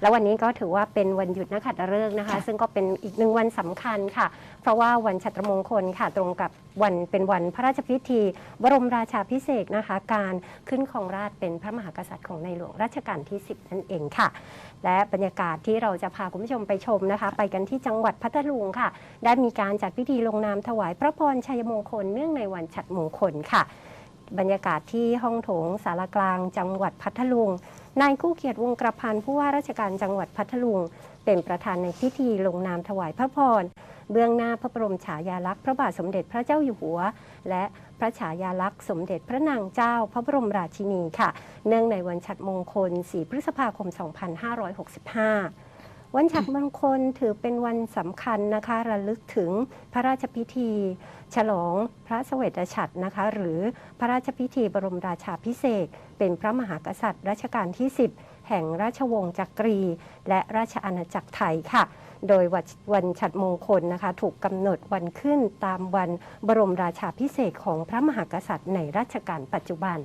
แล้ววันนี้ก็ถือว่าเป็นวันหยุดนักขัตฤกษ์นะคะ ซึ่งก็เป็นอีกหนึ่งวันสำคัญค่ะ เพราะว่าวันชัตรมงคลค่ะ ตรงกับวันเป็นวันพระราชพิธี บรมราชาพิเศษกนะคะ การขึ้นของราชย์เป็นพระมหากษัตริย์ของในหลวงรัชกาลที่ 10 นั่นเองค่ะ และบรรยากาศที่เราจะพาคุณผู้ชมไปชมนะคะ ไปกันที่จังหวัดพัทลุงค่ะ ได้มีการจัดพิธีลงนามถวายพระพรชัยมงคลเนื่องในวันฉัตรมงคลค่ะ บรรยากาศที่ห้องโถงสารกลางจังหวัดพัทลุง นายกู้เกียรติวงกระพันผู้ว่าราชการจังหวัดพัทลุง เป็นประธานในพิธีลงนามถวายพระพร เบื้องหน้าพระบรมฉายาลักษณ์พระบาทสมเด็จพระเจ้าอยู่หัว และพระฉายาลักษณ์สมเด็จพระนางเจ้าพระบรมราชินีค่ะ เนื่องในวันฉัตรมงคล 4 พฤษภาคม 2565 วันฉัตรมงคลถือเป็นวันสำคัญนะคะระลึกถึงพระราชพิธี ฉลองพระสเสวตฉัตรนะคะ หรือพระราชพิธีบรมราชาพิเศษ เป็นพระมหากษัตริย์รัชกาลที่ 10 แห่งราชวงศ์จักรี และราชอาณาจักรไทยค่ะ โดยวันฉัตรมงคลนะคะ ถูกกำหนดวันขึ้นตามวันบรมราชาพิเศษของพระมหากษัตริย์ในรัชกาลปัจจุบัน